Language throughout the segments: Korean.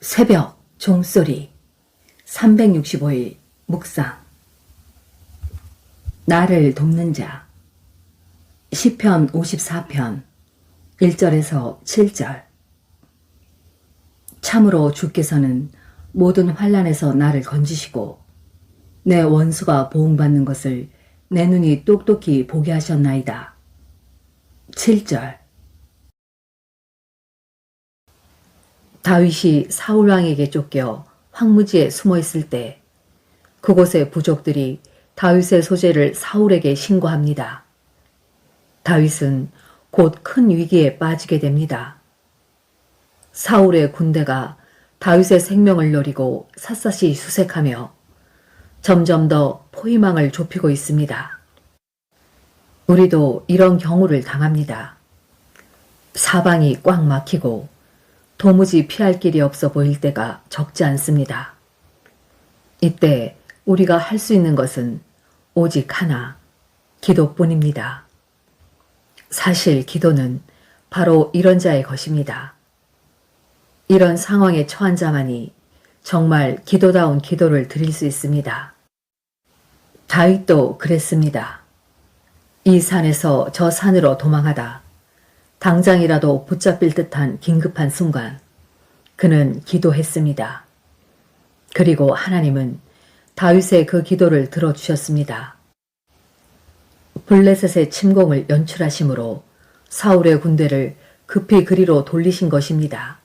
새벽 종소리. 365일 묵상. 나를 돕는 자. 시편 54편 1절에서 7절. 참으로 주께서는 모든 환란에서 나를 건지시고 내 원수가 보응받는 것을 내 눈이 똑똑히 보게 하셨나이다. 7절 다윗이 사울 왕에게 쫓겨 황무지에 숨어 있을 때 그곳의 부족들이 다윗의 소재를 사울에게 신고합니다. 다윗은 곧 큰 위기에 빠지게 됩니다. 사울의 군대가 다윗의 생명을 노리고 샅샅이 수색하며 점점 더 포위망을 좁히고 있습니다. 우리도 이런 경우를 당합니다. 사방이 꽉 막히고 도무지 피할 길이 없어 보일 때가 적지 않습니다. 이때 우리가 할 수 있는 것은 오직 하나, 기도뿐입니다. 사실 기도는 바로 이런 자의 것입니다. 이런 상황에 처한 자만이 정말 기도다운 기도를 드릴 수 있습니다. 다윗도 그랬습니다. 이 산에서 저 산으로 도망하다 당장이라도 붙잡힐 듯한 긴급한 순간 그는 기도했습니다. 그리고 하나님은 다윗의 그 기도를 들어주셨습니다. 블레셋의 침공을 연출하심으로 사울의 군대를 급히 그리로 돌리신 것입니다.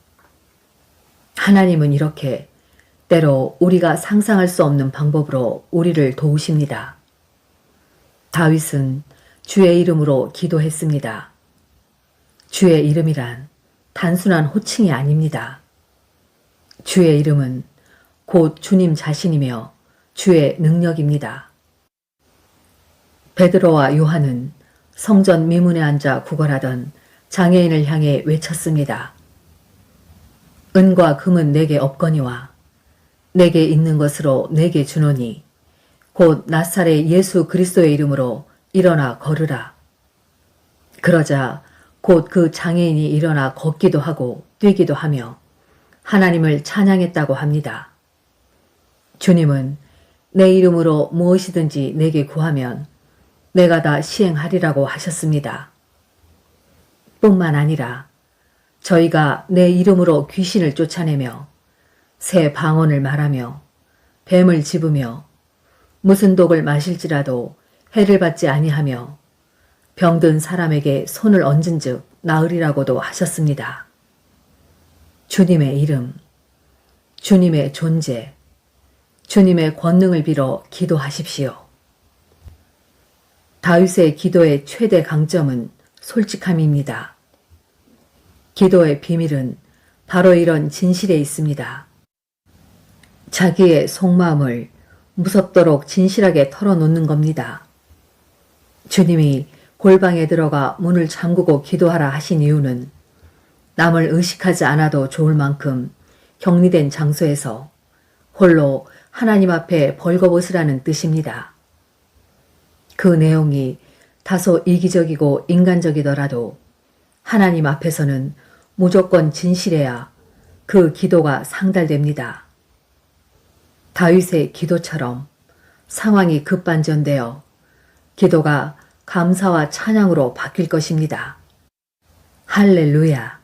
하나님은 이렇게 때로 우리가 상상할 수 없는 방법으로 우리를 도우십니다. 다윗은 주의 이름으로 기도했습니다. 주의 이름이란 단순한 호칭이 아닙니다. 주의 이름은 곧 주님 자신이며 주의 능력입니다. 베드로와 요한은 성전 미문에 앉아 구걸하던 장애인을 향해 외쳤습니다. 은과 금은 내게 없거니와 내게 있는 것으로 내게 주노니 곧 나사렛 예수 그리스도의 이름으로 일어나 걸으라. 그러자 곧 그 장애인이 일어나 걷기도 하고 뛰기도 하며 하나님을 찬양했다고 합니다. 주님은 내 이름으로 무엇이든지 내게 구하면 내가 다 시행하리라고 하셨습니다. 뿐만 아니라 저희가 내 이름으로 귀신을 쫓아내며 새 방언을 말하며 뱀을 집으며 무슨 독을 마실지라도 해를 받지 아니하며 병든 사람에게 손을 얹은 즉 나으리라고도 하셨습니다. 주님의 이름, 주님의 존재, 주님의 권능을 빌어 기도하십시오. 다윗의 기도의 최대 강점은 솔직함입니다. 기도의 비밀은 바로 이런 진실에 있습니다. 자기의 속마음을 무섭도록 진실하게 털어놓는 겁니다. 주님이 골방에 들어가 문을 잠그고 기도하라 하신 이유는 남을 의식하지 않아도 좋을 만큼 격리된 장소에서 홀로 하나님 앞에 벌거벗으라는 뜻입니다. 그 내용이 다소 이기적이고 인간적이더라도 하나님 앞에서는 무조건 진실해야 그 기도가 상달됩니다. 다윗의 기도처럼 상황이 급반전되어 기도가 감사와 찬양으로 바뀔 것입니다. 할렐루야.